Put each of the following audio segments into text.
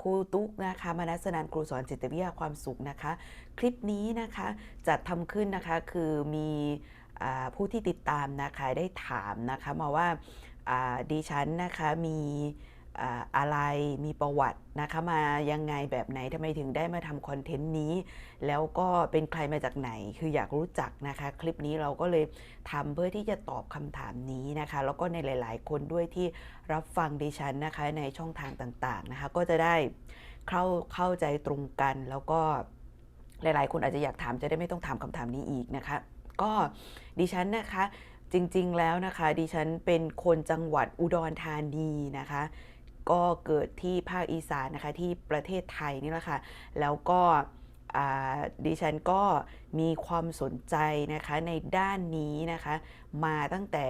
ครูตุ๊กนะคะมานัสนันครูสอนจิตวิทยาความสุขนะคะ คลิปนี้นะคะจัดทำขึ้นนะคะคือมีอผู้ที่ติดตามนะคะได้ถามนะคะมาว่าดิฉันนะคะมี อะไรมีประวัตินะคะมายังไงแบบไหนทำไมถึงได้มาทำคอนเทนต์นี้ แล้วก็เป็นใครมาจากไหนคืออยากรู้จักนะคะ คลิปนี้เราก็เลยทำเพื่อที่จะตอบคำถามนี้นะคะ แล้วก็ในหลาย ๆ คนด้วยที่รับฟังดิฉันนะคะในช่องทางต่างๆนะคะ ก็จะได้เข้าเข้าใจตรงกันแล้วก็หลาย ๆ คนอาจจะอยากถามจะได้ไม่ต้องถามคำถามนี้อีกนะคะ ก็ดิฉันนะคะจริง ๆ แล้วนะคะดิฉันเป็นคนจังหวัดอุดรธานีนะคะ ก็เกิดที่ภาคอีสานนะคะที่ประเทศไทยนี่แหละค่ะ แล้วก็ดิฉันก็มีความสนใจนะคะในด้านนี้นะคะ มาตั้งแต่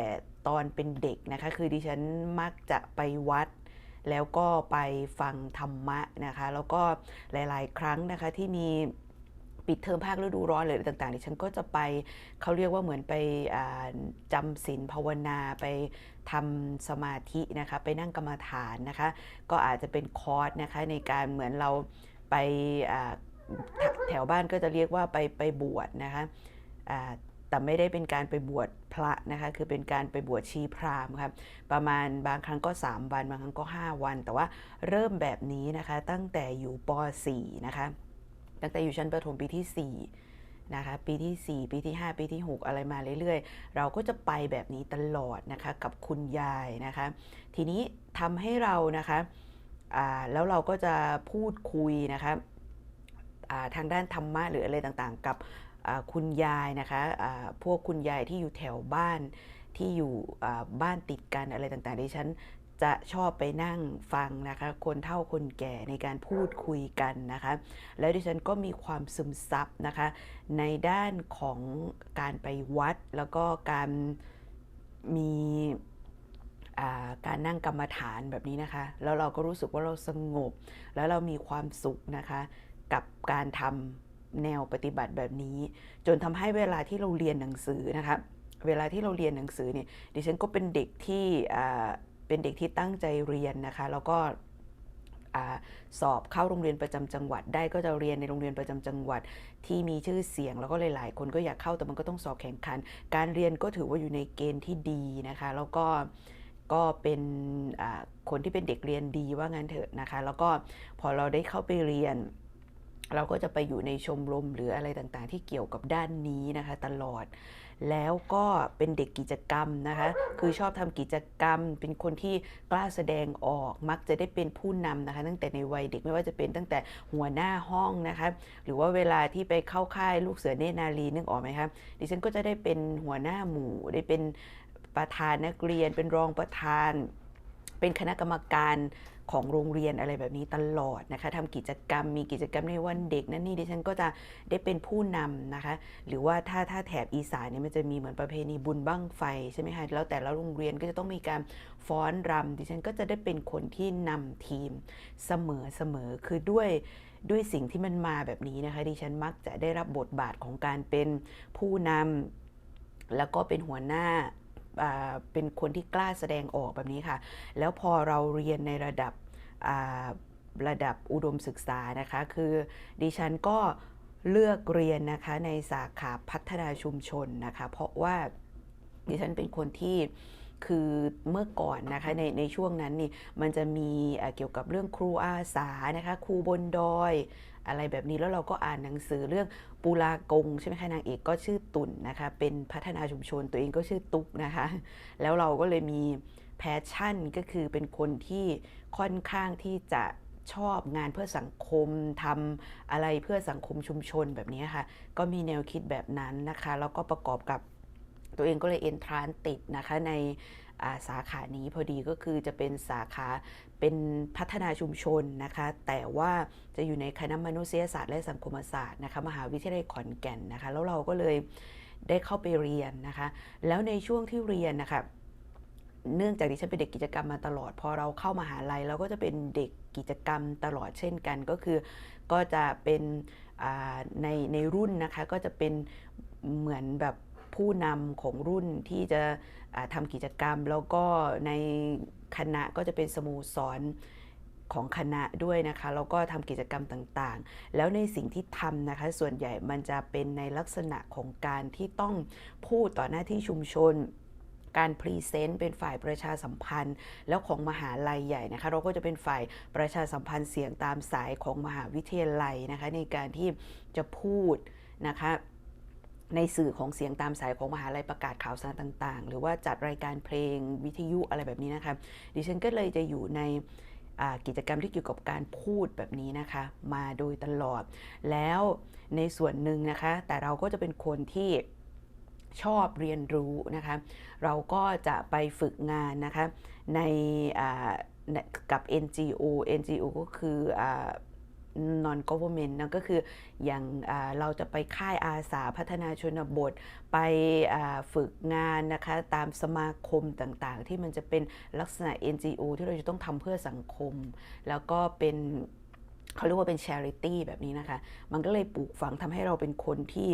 ตอนเป็นเด็กนะคะ คือดิฉันมักจะไปวัด แล้วก็ไปฟังธรรมะนะคะ แล้วก็หลาย ๆ ครั้งนะคะที่มี ปิดเทอมภาคฤดูร้อนหรืออะไรต่างๆดิฉันก็จะไปเขาเรียกว่าเหมือนไปอ่าจำศีลภาวนาไปทำสมาธินะคะไปนั่งกรรมฐานนะคะ ก็อาจจะเป็นคอร์สนะคะในการเหมือนเราไปแถวบ้านก็จะเรียกว่าไปไปบวชนะคะแต่ไม่ได้เป็นการไปบวชพระนะคะ คือเป็นการไปบวชชีพราหมณ์ครับ ประมาณบางครั้งก็ 3 วัน บางครั้งก็ 5 วัน แต่ว่าเริ่มแบบนี้นะคะตั้งแต่อยู่ป .4 นะคะ ตั้งแต่อยู่ชั้นประถมปีที่ 4 นะคะ ปีที่ 4 ปีที่ 5 ปีที่ 6 อะไรมาเรื่อยๆ เราก็จะไปแบบนี้ตลอดนะคะกับคุณยายนะคะ ทีนี้ทำให้เรานะคะแล้วเราก็จะพูดคุยนะคะาทางด้านธรรมะหรืออะไรต่างๆ กับคุณยายนะคะพวกคุณยายที่อยู่แถวบ้านที่อยู่อ่บ้านติดกันอะไรต่างๆดิฉัน จะชอบไปนั่งฟังนะคะ คนเฒ่าคนแก่ในการพูดคุยกันนะคะ แล้วดิฉันก็มีความซึมซับนะคะ ในด้านของการไปวัด แล้วก็การมีการนั่งกรรมฐานแบบนี้นะคะ แล้วเราก็รู้สึกว่าเราสงบ แล้วเรามีความสุขนะคะ กับการทำแนวปฏิบัติแบบนี้ จนทำให้เวลาที่เราเรียนหนังสือนะคะ เวลาที่เราเรียนหนังสือเนี่ยดิฉันก็เป็นเด็กที่ เป็นเด็กที่ตั้งใจเรียนนะคะแล้วก็อสอบเข้าโรงเรียนประจำจังหวัด ได้ก็จะเรียนในโรงเรียนประจำจังหวัดที่มีชื่อเสียง แล้วก็หลาย ๆ คนก็อยากเข้าแต่มันก็ต้องสอบแข่งขัน การเรียนก็ถือว่าอยู่ในเกณฑ์ที่ดีนะคะ แล้วก็ก็เป็นคนที่เป็นเด็กเรียนดีว่างั้นเถอะนะคะ แล้วก็พอเราได้เข้าไปเรียน เราก็จะไปอยู่ในชมรมหรืออะไรต่าง ๆ ที่เกี่ยวกับด้านนี้นะคะตลอด แล้วก็เป็นเด็กกิจกรรมนะคะ คือชอบทำกิจกรรม เป็นคนที่กล้าแสดงออก มักจะได้เป็นผู้นำนะคะ ตั้งแต่ในวัยเด็กไม่ว่าจะเป็นตั้งแต่หัวหน้าห้องนะคะ หรือว่าเวลาที่ไปเข้าค่ายลูกเสือเนนารีนึกออกไหมคะ ดิฉันก็จะได้เป็นหัวหน้าหมู่ ได้เป็นประธานนักเรียน เป็นรองประธาน เป็นคณะกรรมการ ของโรงเรียนอะไรแบบนี้ตลอดนะคะทำกิจกรรมมีกิจกรรมในวันเด็กนั่นนี่ดิฉันก็จะได้เป็นผู้นำนะคะ หรือว่าถ้าถ้าแถบอีสานเนี่ยมันจะมีเหมือนประเพณีบุญบั้งไฟใช่ไหมคะแล้วแต่ละโรงเรียนก็จะต้องมีการฟ้อนรำดิฉันก็จะได้เป็นคนที่นำทีมเสมอเสมอคือด้วยด้วยสิ่งที่มันมาแบบนี้นะคะดิฉันมักจะได้รับบทบาทของการเป็นผู้นำแล้วก็เป็นหัวหน้าอ่า เป็นคนที่กล้าแสดงออกแบบนี้ค่ะ แล้วพอเราเรียนในระดับระดับอุดมศึกษานะคะ คือดิฉันก็เลือกเรียนนะคะในสาขาพัฒนาชุมชนนะคะ เพราะว่าดิฉันเป็นคนที่คือเมื่อก่อนนะคะในในช่วงนั้นนี่มันจะมีเกี่ยวกับเรื่องครูอาสานะคะครูบนดอย อะไรแบบนี้แล้วเราก็อ่านหนังสือเรื่องปูลากงใช่ไหมคะนางเอกก็ชื่อตุ่นนะคะ เป็นพัฒนาชุมชนตัวเองก็ชื่อตุ๊กนะคะ แล้วเราก็เลยมีแพชชั่นก็คือเป็นคนที่ค่อนข้างที่จะชอบงานเพื่อสังคมทำอะไรเพื่อสังคมชุมชนแบบนี้ค่ะ ก็มีแนวคิดแบบนั้นนะคะ แล้วก็ประกอบกับ ตัวเองก็เลยเอนทรานติดนะคะในาสาขานี้พอดีก็คือจะเป็นสาขาเป็นพัฒนาชุมชนนะคะ แต่ว่าจะอยู่ในคณะมนุษยศาสตร์และสังคมศาสตร์นะคะมหาวิทยาลัยขอนแก่นนะคะ แล้วเราก็เลยได้เข้าไปเรียนนะคะ แล้วในช่วงที่เรียนนะคะเนื่องจากดิฉันเป็นเด็กกิจกรรมมาตลอด พอเราเข้ามหาลัยเราก็จะเป็นเด็กกิจกรรมตลอดเช่นกันก็คือ ก็จะเป็นในในรุ่นนะคะก็จะเป็นเหมือนแบบ ผู้นำของรุ่นที่จะทำกิจกรรม แล้วก็ในคณะก็จะเป็นสโมสรของคณะด้วยนะคะ แล้วก็ทำกิจกรรมต่างๆ แล้วในสิ่งที่ทำนะคะ ส่วนใหญ่มันจะเป็นในลักษณะของการที่ต้องพูดต่อหน้าที่ชุมชนการพรีเซนต์เป็นฝ่ายประชาสัมพันธ์ แล้วของมหาลัยใหญ่นะคะ เราก็จะเป็นฝ่ายประชาสัมพันธ์เสียงตามสายของมหาวิทยาลัยนะคะ ในการที่จะพูดนะคะ ในสื่อของเสียงตามสายของมหาลัยประกาศข่าวสารต่างๆ หรือว่าจัดรายการเพลงวิทยุอะไรแบบนี้นะคะดิฉันก็เลยจะอยู่ในกิจกรรมที่เกี่ยวกับการพูดแบบนี้นะคะ มาโดยตลอด แล้วในส่วนหนึ่งนะคะ แต่เราก็จะเป็นคนที่ชอบเรียนรู้นะคะ เราก็จะไปฝึกงานนะคะในอ่าในกับ NGO NGO ก็คืออ non government นะก็คืออย่างเราจะไปค่ายอาสาพัฒนาชนบท ไปฝึกงานนะคะตามสมาคมต่างๆ ที่มันจะเป็นลักษณะ NGO ที่เราจะต้องทำเพื่อสังคม แล้วก็เป็นเขาเรียกว่าเป็น charity แบบนี้นะคะ มันก็เลยปลูกฝังทำให้เราเป็นคนที่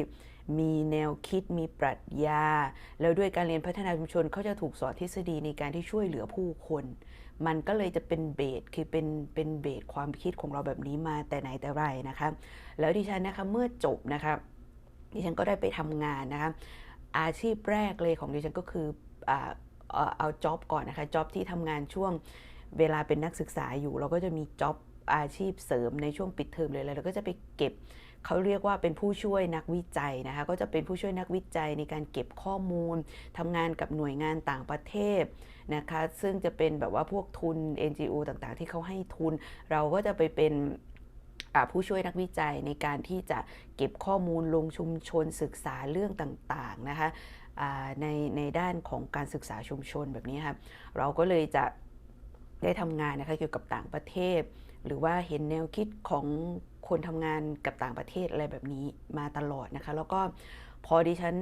มีแนวคิดมีปรัชญา แล้วด้วยการเรียนพัฒนาชุมชนเขาจะถูกสอนทฤษฎีในการที่ช่วยเหลือผู้คน มันก็เลยจะเป็นเบสคือเป็นเป็นเบสความคิดของเราแบบนี้มาแต่ไหนแต่ไรนะคะแล้วดิฉันนะคะเมื่อจบนะคะดิฉันก็ได้ไปทำงานนะคะอาชีพแรกเลยของดิฉันก็คือเอ่อเอาจ็อบก่อนนะคะจ็อบที่ทำงานช่วงเวลาเป็นนักศึกษาอยู่ เราก็จะมีจ็อบอาชีพเสริมในช่วงปิดเทอมเลยแล้วเราก็จะไปเก็บเขาเรียกว่าเป็นผู้ช่วยนักวิจัยนะคะ ก็จะเป็นผู้ช่วยนักวิจัยในการเก็บข้อมูลทำงานกับหน่วยงานต่างประเทศ นะคะซึ่งจะเป็นแบบว่าพวกทุน NGO ต่างๆ ที่เขาให้ทุน เราก็จะไปเป็นผู้ช่วยนักวิจัยในการที่จะเก็บข้อมูลลงชุมชนศึกษาเรื่องต่างๆนะคะในในด้านของการศึกษาชุมชนแบบนี้ครับเราก็เลยจะได้ทำงานนะคะเกี่ยวกับต่างประเทศ หรือว่าเห็นแนวคิดของคนทำงานกับต่างประเทศอะไรแบบนี้มาตลอดนะคะ แล้วก็พอดิฉัน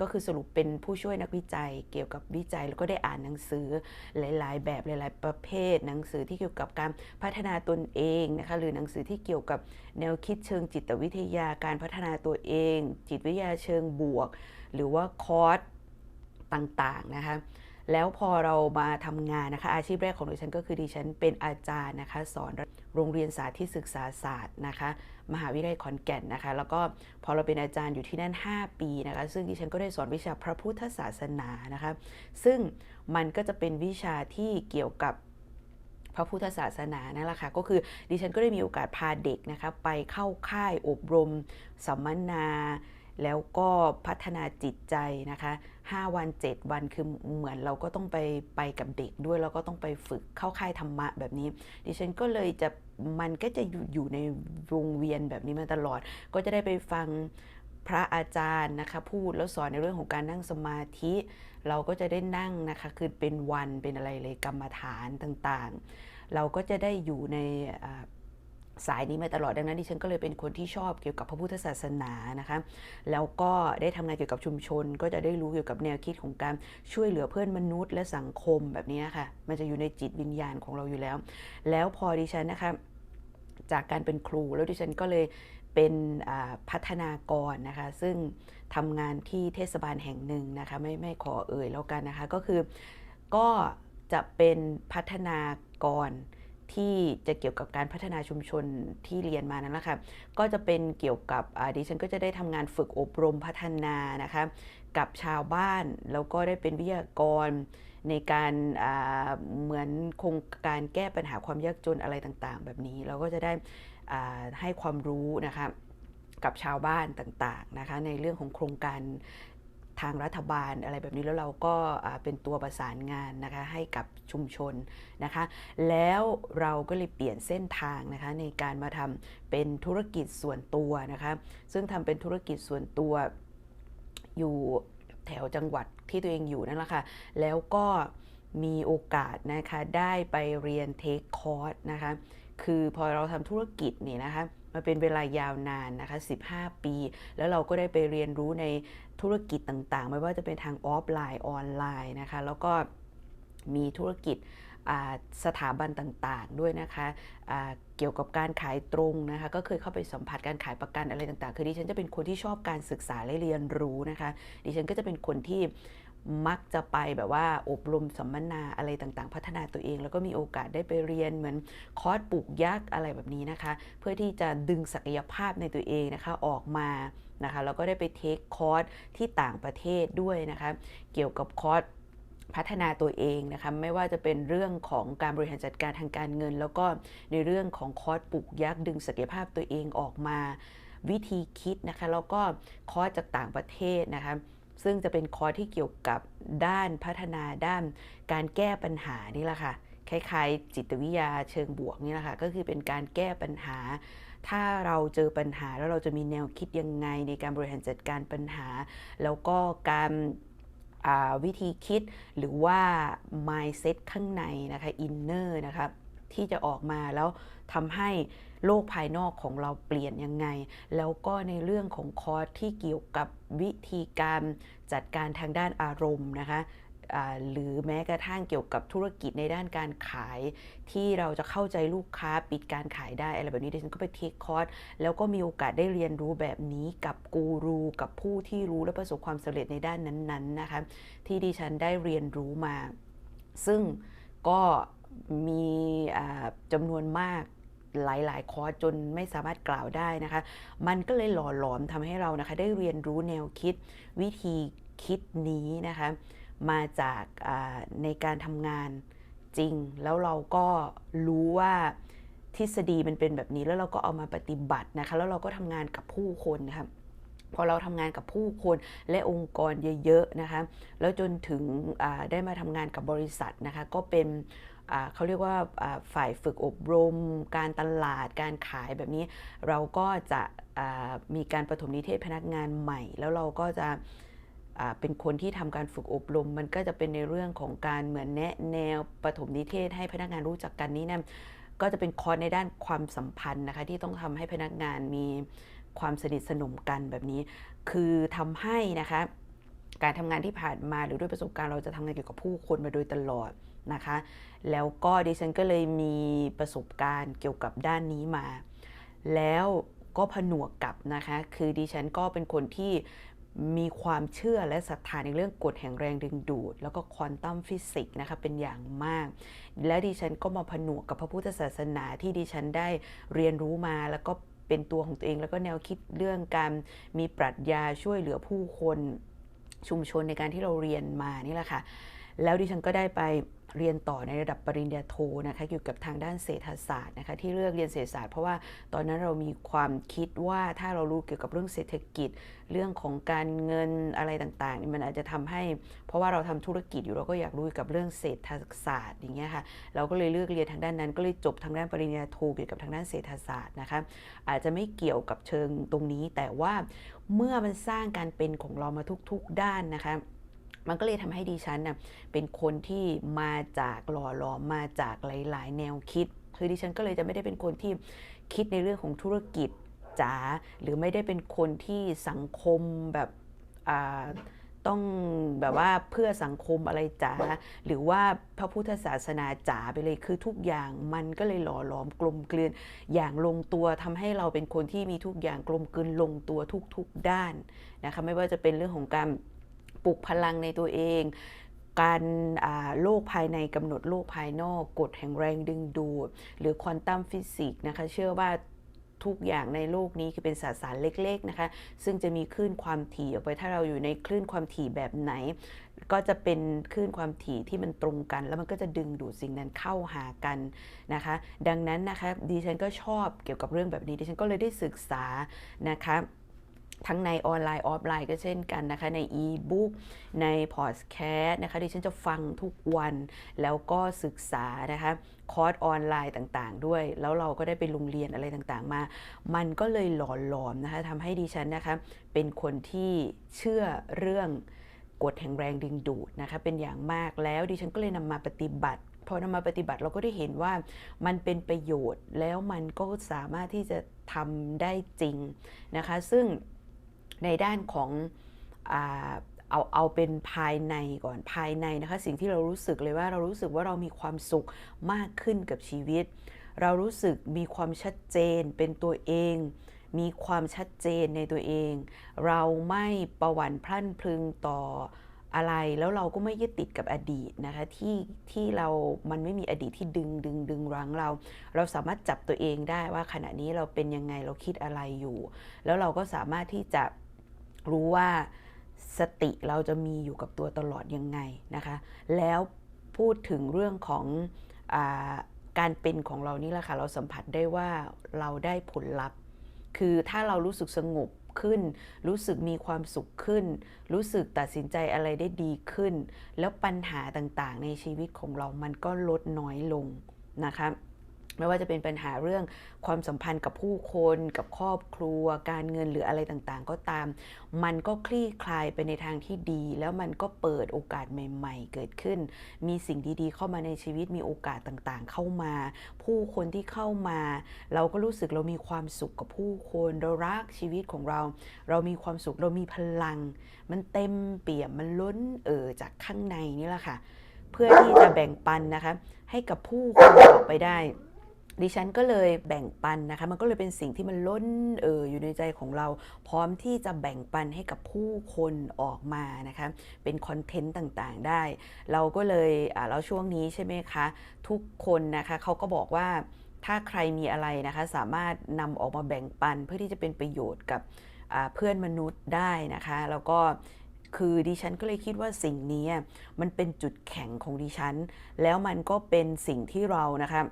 ก็คือสรุปเป็นผู้ช่วยนักวิจัยเกี่ยวกับวิจัย แล้วก็ได้อ่านหนังสือหลาย ๆ แบบหลาย ๆ ประเภท หนังสือที่เกี่ยวกับการพัฒนาตนเองนะคะหรือหนังสือที่เกี่ยวกับแนวคิดเชิงจิตวิทยาการพัฒนาตัวเอง จิตวิทยาเชิงบวก หรือว่าคอร์สต่าง ๆ นะคะ แล้วพอเรามาทำงานนะคะ อาชีพแรกของดิฉันก็คือดิฉันเป็นอาจารย์นะคะ สอนโรงเรียนสาธิตศึกษาศาสตร์นะคะ มหาวิทยาลัยขอนแก่นนะคะ แล้วก็พอเราเป็นอาจารย์อยู่ที่นั่น 5 ปีนะคะ ซึ่งดิฉันก็ได้สอนวิชาพระพุทธศาสนานะคะ ซึ่งมันก็จะเป็นวิชาที่เกี่ยวกับพระพุทธศาสนานั่นแหละค่ะก็คือดิฉันก็ได้มีโอกาสพาเด็กนะคะไปเข้าค่ายอบรมสัมมนา แล้วก็พัฒนาจิตใจนะคะ 5 วัน 7 วันคือเหมือนเราก็ต้องไปไปกับเด็กด้วย แล้วก็ต้องไปฝึกเข้าค่ายธรรมะแบบนี้ ดิฉันก็เลยจะมันก็จะอยู่อยู่ในวงเวียนแบบนี้มาตลอด ก็จะได้ไปฟังพระอาจารย์นะคะพูดแล้วสอนในเรื่องของการนั่งสมาธิ เราก็จะได้นั่งนะคะคือเป็นวันเป็นอะไรเลยกรรมฐานต่างๆ เราก็จะได้อยู่ใน สายนี้มาตลอดดังนั้นดิฉันก็เลยเป็นคนที่ชอบเกี่ยวกับพระพุทธศาสนานะคะแล้วก็ได้ทำงานเกี่ยวกับชุมชน ก็จะได้รู้เกี่ยวกับแนวคิดของการช่วยเหลือเพื่อนมนุษย์และสังคมแบบนี้ค่ะมันจะอยู่ในจิตวิญญาณของเราอยู่แล้ว แล้วพอดิฉันนะคะจากการเป็นครูแล้วดิฉันก็เลยเป็นพัฒนากรนะคะซึ่งทำงานที่เทศบาลแห่งหนึ่งนะคะไม่ไม่ขอเอ่ยแล้วกันนะคะก็คือก็จะเป็นพัฒนากร ที่จะเกี่ยวกับการพัฒนาชุมชนที่เรียนมานั่นแหละค่ะก็จะเป็นเกี่ยวกับดิฉันก็จะได้ทำงานฝึกอบรมพัฒนานะคะกับชาวบ้านแล้วก็ได้เป็นวิทยากรในการเหมือนโครงการแก้ปัญหาความยากจนอะไรต่างๆ แบบนี้เราก็จะได้ให้ความรู้นะคะกับชาวบ้านต่างๆนะคะในเรื่องของโครงการ ทางรัฐบาลอะไรแบบนี้แล้วเราก็เป็นตัวประสานงานนะคะให้กับชุมชนนะคะ แล้วเราก็เลยเปลี่ยนเส้นทางนะคะในการมาทำเป็นธุรกิจส่วนตัวนะคะ ซึ่งทำเป็นธุรกิจส่วนตัวอยู่แถวจังหวัดที่ตัวเองอยู่นั่นแหละค่ะ แล้วก็มีโอกาสนะคะได้ไปเรียนเทคคอร์สนะคะ คือพอเราทำธุรกิจนี่นะคะมาเป็นเวลายาวนานนะคะ 15 ปี แล้วเราก็ได้ไปเรียนรู้ใน ธุรกิจต่างๆ ไม่ว่าจะเป็นทางออฟไลน์ออนไลน์นะคะ แล้วก็มีธุรกิจสถาบันต่างๆ ด้วยนะคะะเกี่ยวกับการขายตรงนะคะก็เคยเข้าไปสัมผัสการขายประกันอะไรต่างๆ คือดิฉันจะเป็นคนที่ชอบการศึกษาและเรียนรู้นะคะ ดิฉันก็จะเป็นคนที่ มักจะไปแบบว่าอบรมสัมมนาอะไรต่างๆ พัฒนาตัวเอง แล้วก็มีโอกาสได้ไปเรียนเหมือนคอร์สปลูกยักษ์อะไรแบบนี้นะคะ เพื่อที่จะดึงศักยภาพในตัวเองนะคะออกมานะคะแล้วก็ได้ไปเทคคอร์สที่ต่างประเทศด้วยนะคะเกี่ยวกับคอร์สพัฒนาตัวเองนะคะไม่ว่าจะเป็นเรื่องของการบริหารจัดการทางการเงิน แล้วก็ในเรื่องของคอร์สปลูกยักษ์ดึงศักยภาพตัวเองออกมา วิธีคิดนะคะแล้วก็คอร์สจากต่างประเทศนะคะ ซึ่งจะเป็นคอร์สที่เกี่ยวกับด้านพัฒนาด้านการแก้ปัญหานี่แหละค่ะคล้ายๆ จิตวิทยาเชิงบวกนี่แหละค่ะก็คือเป็นการแก้ปัญหา ถ้าเราเจอปัญหาแล้วเราจะมีแนวคิดยังไงในการบริหารจัดการปัญหา แล้วก็การวิธีคิดหรือว่า mindset ข้างในนะคะ inner นะคะที่จะออกมาแล้วทำให้ โลกภายนอกของเราเปลี่ยนยังไง แล้วก็ในเรื่องของคอร์สที่เกี่ยวกับวิธีการจัดการทางด้านอารมณ์นะคะหรือแม้กระทั่งเกี่ยวกับธุรกิจในด้านการขาย ที่เราจะเข้าใจลูกค้าปิดการขายได้อะไรแบบนี้ดิฉันก็ไปเทคคอร์สแล้วก็มีโอกาสได้เรียนรู้แบบนี้กับกูรูกับผู้ที่รู้และประสบความสำเร็จในด้านนั้นๆนะคะที่ดิฉันได้เรียนรู้มา ซึ่งก็มีจำนวนมาก หลาย ๆ คอร์สจนไม่สามารถกล่าวได้นะคะ มันก็เลยหล่อหลอมทำให้เรานะคะ ได้เรียนรู้แนวคิดวิธีคิดนี้นะคะ มาจากในการทำงานจริง แล้วเราก็รู้ว่าทฤษฎีมันเป็นแบบนี้แล้วเราก็เอามาปฏิบัตินะคะ แล้วเราก็ทำงานกับผู้คนนะคะพอเราทำงานกับผู้คนและองค์กรเยอะๆนะคะ แล้วจนถึงได้มาทำงานกับบริษัทนะคะ ก็เป็น เขาเรียกว่าฝ่ายฝึกอบรม การตลาดการขายแบบนี้ เราก็จะมีการประถมนิเทศพนักงานใหม่ แล้วเราก็จะเป็นคนที่ทำการฝึกอบรม มันก็จะเป็นในเรื่องของการเหมือนแนะแนวประถมนิเทศให้พนักงานรู้จักกันนี่นะก็จะเป็นคอร์สในด้านความสัมพันธ์นะคะที่ต้องทำให้พนักงานมีความสนิทสนมกันแบบนี้ คือทำให้นะคะการทำงานที่ผ่านมาหรือด้วยประสบการณ์เราจะทำงานเกี่ยวกับผู้คนมาโดยตลอด นะคะ แล้วก็ดิฉันก็เลยมีประสบการณ์เกี่ยวกับด้านนี้มา แล้วก็ผนวกกับนะคะ คือดิฉันก็เป็นคนที่มีความเชื่อและศรัทธาในเรื่องกฎแห่งแรงดึงดูด แล้วก็ควอนตัมฟิสิกส์นะคะเป็นอย่างมาก และดิฉันก็มาผนวกกับพระพุทธศาสนาที่ดิฉันได้เรียนรู้มาแล้วก็เป็นตัวของตัวเอง แล้วก็แนวคิดเรื่องการมีปรัชญาช่วยเหลือผู้คนชุมชนในการที่เราเรียนมานี่แหละค่ะ แล้วดิฉันก็ได้ไป เรียนต่อในระดับปริญญาโทนะคะเกี่ยวกับทางด้านเศรษฐศาสตร์นะคะที่เลือกเรียนเศรษฐศาสตร์ เพราะว่าตอนนั้นเรามีความคิดว่าถ้าเรารู้เกี่ยวกับเรื่องเศรษฐกิจ เรื่องของการเงินอะไรต่างๆนี่มันอาจจะทำให้ เพราะว่าเราทำธุรกิจอยู่เราก็อยากรู้เกี่ยวกับเรื่องเศรษฐศาสตร์อย่างเงี้ยค่ะเราก็เลยเลือกเรียนทางด้านนั้น ก็เลยจบทางด้านปริญญาโทเกี่ยวกับทางด้านเศรษฐศาสตร์นะคะอาจจะไม่เกี่ยวกับเชิงตรงนี้ แต่ว่าเมื่อมันสร้างการเป็นของเรามาทุก ๆด้านนะคะ มันก็เลยทำให้ดิฉันน่ะเป็นคนที่มาจากหล่อหลอมมาจากหลาย ๆ แนวคิด คือดิฉันก็เลยจะไม่ได้เป็นคนที่คิดในเรื่องของธุรกิจจ๋าหรือไม่ได้เป็นคนที่สังคมแบบอ่าต้องแบบว่าเพื่อสังคมอะไรจ๋าหรือว่าพระพุทธศาสนาจ๋าไปเลยคือทุกอย่างมันก็เลยหล่อหลอมกลมกลืนอย่างลงตัวทำให้เราเป็นคนที่มีทุกอย่างกลมกลืนลงตัวทุกๆด้านนะคะไม่ว่าจะเป็นเรื่องของการ ปลุกพลังในตัวเอง การโลกภายในกำหนดโลกภายนอก กฎแห่งแรงดึงดูด หรือควอนตัมฟิสิกส์นะคะ เชื่อว่าทุกอย่างในโลกนี้คือเป็นสสารเล็กๆนะคะ ซึ่งจะมีคลื่นความถี่ออกไป ถ้าเราอยู่ในคลื่นความถี่แบบไหน ก็จะเป็นคลื่นความถี่ที่มันตรงกัน แล้วมันก็จะดึงดูดสิ่งนั้นเข้าหากันนะคะ ดังนั้นนะคะดิฉันก็ชอบเกี่ยวกับเรื่องแบบนี้ดิฉันก็เลยได้ศึกษานะคะ ทั้งในออนไลน์ออฟไลน์ก็เช่นกันนะคะในอีบุ๊กในพอดแคสต์นะคะดิฉันจะฟังทุกวัน แล้วก็ศึกษานะคะคอร์สออนไลน์ต่างๆ ด้วย แล้วเราก็ได้ไปโรงเรียนอะไรต่างๆ มา มันก็เลยหล่อหลอมนะคะทำให้ดิฉันนะคะเป็นคนที่เชื่อเรื่องกฎแห่งแรงดึงดูดนะคะเป็นอย่างมากแล้วดิฉันก็เลยนำมาปฏิบัติพอนำมาปฏิบัติเราก็ได้เห็นว่ามันเป็นประโยชน์แล้วมันก็สามารถที่จะทำได้จริงนะคะ ซึ่ง ในด้านของอเอาเอาเป็นภายในก่อนภายในนะคะสิ่งที่เรารู้สึกเลยว่าเรารู้สึกว่าเรามีความสุขมากขึ้นกับชีวิต เรารู้สึกมีความชัดเจนเป็นตัวเอง มีความชัดเจนในตัวเอง เราไม่ประวั่นพลั่นพลึงต่ออะไรแล้วเราก็ไม่ยึดติดกับอดีตนะคะที่ที่เรา มันไม่มีอดีตที่ดึงดึงดึงรั้งเรา เราสามารถจับตัวเองได้ว่าขณะนี้เราเป็นยังไงเราคิดอะไรอยู่ แล้วเราก็สามารถที่จะ รู้ว่าสติเราจะมีอยู่กับตัวตลอดยังไงนะคะ แล้วพูดถึงเรื่องของอการเป็นของเรานี่แหละค่ะ เราสัมผัสได้ว่าเราได้ผลลัพธ์ คือถ้าเรารู้สึกสงบขึ้น รู้สึกมีความสุขขึ้น รู้สึกตัดสินใจอะไรได้ดีขึ้น แล้วปัญหาต่างๆ ในชีวิตของเรามันก็ลดน้อยลงนะคะ ไม่ว่าจะเป็นปัญหาเรื่องความสัมพันธ์กับผู้คนกับครอบครัว การเงินหรืออะไรต่างๆ ก็ตาม มันก็คลี่คลายไปในทางที่ดี แล้วมันก็เปิดโอกาสใหม่ ๆ เกิดขึ้น มีสิ่งดีๆ เข้ามาในชีวิตมีโอกาสต่างๆ เข้ามา ผู้คนที่เข้ามา เราก็รู้สึกเรามีความสุขกับผู้คนเรารักชีวิตของเรา เรามีความสุขเรามีพลัง มันเต็มเปี่ยมมันล้นเอ่อจากข้างในนี่แหละค่ะ เพื่อที่จะแบ่งปันนะคะ ให้กับผู้คนต่อไปได้ ดิฉันก็เลยแบ่งปันนะคะ มันก็เลยเป็นสิ่งที่มันล้นเอออยู่ในใจของเรา พร้อมที่จะแบ่งปันให้กับผู้คนออกมานะคะ เป็นคอนเทนต์ต่างๆได้ เราก็เลยอ่าแล้วช่วงนี้ใช่ไหมคะ ทุกคนนะคะเขาก็บอกว่าถ้าใครมีอะไรนะคะ สามารถนำออกมาแบ่งปันเพื่อที่จะเป็นประโยชน์กับเพื่อนมนุษย์ได้นะคะ แล้วก็คือดิฉันก็เลยคิดว่าสิ่งนี้มันเป็นจุดแข็งของดิฉัน แล้วมันก็เป็นสิ่งที่เรานะคะ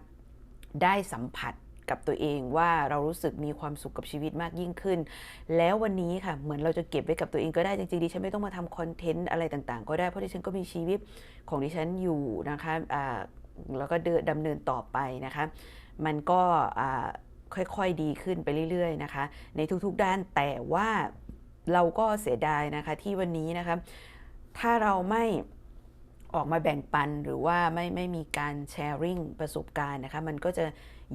ได้สัมผัสกับตัวเองว่าเรารู้สึกมีความสุขกับชีวิตมากยิ่งขึ้น แล้ววันนี้ค่ะ เหมือนเราจะเก็บไว้กับตัวเองก็ได้จริงๆดิฉันไม่ต้องมาทำคอนเทนต์อะไรต่างๆ ก็ได้เพราะดิฉันก็มีชีวิตของดิฉันอยู่นะคะแล้วก็ดำเนินต่อไปนะคะ มันก็ค่อยๆดีขึ้นไปเรื่อยๆนะคะ ในทุกๆด้านแต่ว่าเราก็เสียดายนะคะที่วันนี้นะคะถ้าเราไม่ ออกมาแบ่งปันหรือว่าไม่ไม่มีการแชร์ริ่งประสบการณ์นะคะมันก็จะ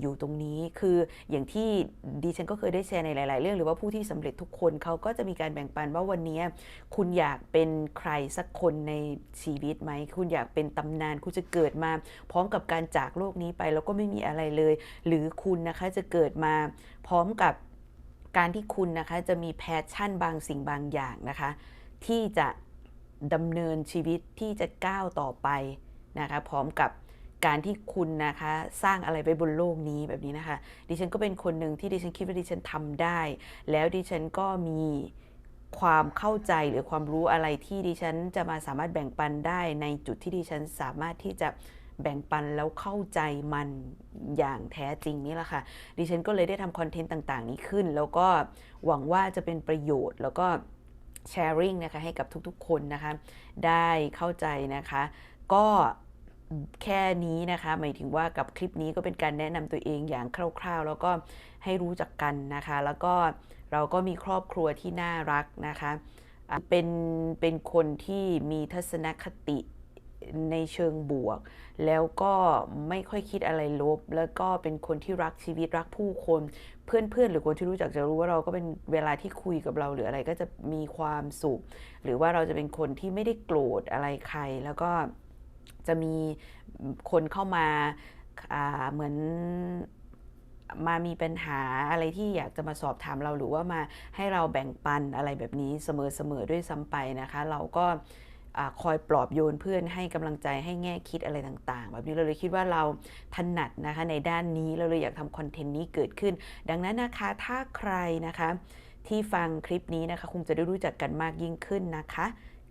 อยู่ตรงนี้คืออย่างที่ดิฉันก็เคยได้แชร์ในหลาย ๆ เรื่อง หรือว่าผู้ที่สำเร็จทุกคนเขาก็จะมีการแบ่งปันว่าวันนี้คุณอยากเป็นใครสักคนในชีวิตไหม คุณอยากเป็นตำนาน คุณจะเกิดมา พร้อมกับการจากโลกนี้ไปแล้วก็ไม่มีอะไรเลย หรือคุณนะคะจะเกิดมาพร้อมกับการที่คุณนะคะจะมีแพชชั่นบางสิ่งบางอย่างนะคะ ที่จะ ดำเนินชีวิตที่จะก้าวต่อไปนะคะพร้อมกับการที่คุณนะคะสร้างอะไรไว้บนโลกนี้แบบนี้นะคะ ดิฉันก็เป็นคนหนึ่งที่ดิฉันคิดว่าดิฉันทำได้ แล้วดิฉันก็มีความเข้าใจหรือความรู้อะไรที่ดิฉันจะมาสามารถแบ่งปันได้ในจุดที่ดิฉันสามารถที่จะแบ่งปันแล้วเข้าใจมันอย่างแท้จริงนี่แหละค่ะ ดิฉันก็เลยได้ทำคอนเทนต์ต่างๆ นี้ขึ้น แล้วก็หวังว่าจะเป็นประโยชน์แล้วก็ แชร์ริงนะคะให้กับทุกๆคนนะคะได้เข้าใจนะคะก็แค่นี้นะคะหมายถึงว่ากับคลิปนี้ก็เป็นการแนะนำตัวเองอย่างคร่าวๆ แล้วก็ให้รู้จักกันนะคะ แล้วก็เราก็มีครอบครัวที่น่ารักนะคะเป็นเป็นคนที่มีทัศนคติ ในเชิงบวก แล้วก็ไม่ค่อยคิดอะไรลบ แล้วก็เป็นคนที่รักชีวิตรักผู้คน เพื่อนๆ หรือคนที่รู้จักจะรู้ว่าเราก็เป็นเวลาที่คุยกับเราหรืออะไรก็จะมีความสุข หรือว่าเราจะเป็นคนที่ไม่ได้โกรธอะไรใคร แล้วก็จะมีคนเข้ามาาเหมือนมามีปัญหาอะไรที่อยากจะมาสอบถามเราหรือว่ามาให้เราแบ่งปันอะไรแบบนี้เสมอๆด้วยซ้ำไปนะคะ เราก็ อคอยปลอบโยนเพื่อนให้กำลังใจให้แง่คิดอะไรต่าง ๆ แบบนี้เราเลยคิดว่าเราถนัดนะคะในด้านนี้เราเลยอยากทำคอนเทนต์นี้เกิดขึ้น ดังนั้นนะคะถ้าใครนะคะที่ฟังคลิปนี้นะคะคงจะได้รู้จักกันมากยิ่งขึ้นนะคะ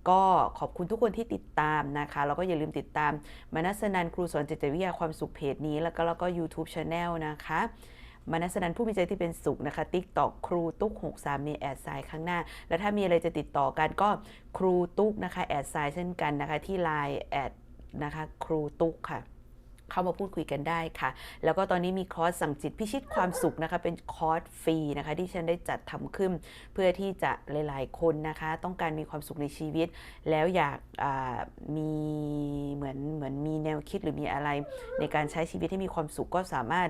ก็ขอบคุณทุกคนที่ติดตามนะคะแล้วก็อย่าลืมติดตามมานัสนันครูสอนจิตวิทยาความสุขเพจนี้ แล้วก็แล้วก็ YouTube Channel นะคะ มานัสนันผู้มีใจที่เป็นสุขนะคะติ๊กตอกครูตุ๊กหกสามีแอดไซน์ข้างหน้า แล้วถ้ามีอะไรจะติดต่อกันก็ครูตุ๊กนะคะแอดไซน์เช่นกันนะคะที่ไลน์แอดนะคะครูตุ๊กค่ะ เข้ามาพูดคุยกันได้ค่ะ แล้วก็ตอนนี้มีคอร์สสั่งจิตพิชิตความสุขนะคะ เป็นคอร์สฟรีนะคะ ที่ฉันได้จัดทำขึ้น เพื่อที่จะหลาย ๆ คนนะคะ ต้องการมีความสุขในชีวิต แล้วอยากมีเหมือนเหมือนมีแนวคิดหรือมีอะไร ในการใช้ชีวิตให้มีความสุขก็สามารถ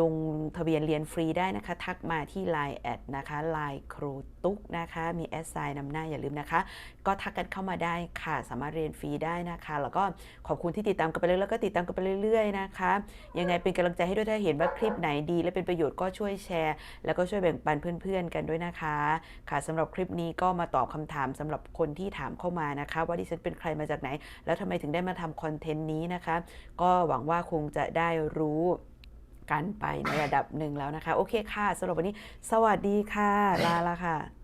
ลงทะเบียนเรียนฟรีได้นะคะ ทักมาที่ Line แอดนะคะ Line ครูตุ๊กนะคะ มีแอดไซน์นำหน้าอย่าลืมนะคะ ก็ทักกันเข้ามาได้ค่ะ สามารถเรียนฟรีได้นะคะ แล้วก็ขอบคุณที่ติดตามกันไปเรื่อยแล้วก็ติดตามกันไปเรื่อยๆรื่อยๆนะคะ ยังไงเป็นกำลังใจให้ด้วยถ้าเห็นว่าคลิปไหนดี และเป็นประโยชน์ก็ช่วยแชร์ แล้วก็ช่วยแบ่งปันเพื่อนๆกันด้วยนะคะ ค่ะสำหรับคลิปนี้ก็มาตอบคำถามสำหรับคนที่ถามเข้ามานะคะ ว่าดิฉันเป็นใครมาจากไหน แล้วทำไมถึงได้มาทำคอนเทนต์นี้นะคะ ก็หวังว่าคงจะได้รู้กันไปในระดับหนึ่งแล้วนะคะ โอเคค่ะสำหรับวันนี้ สวัสดีค่ะ ลาละค่ะ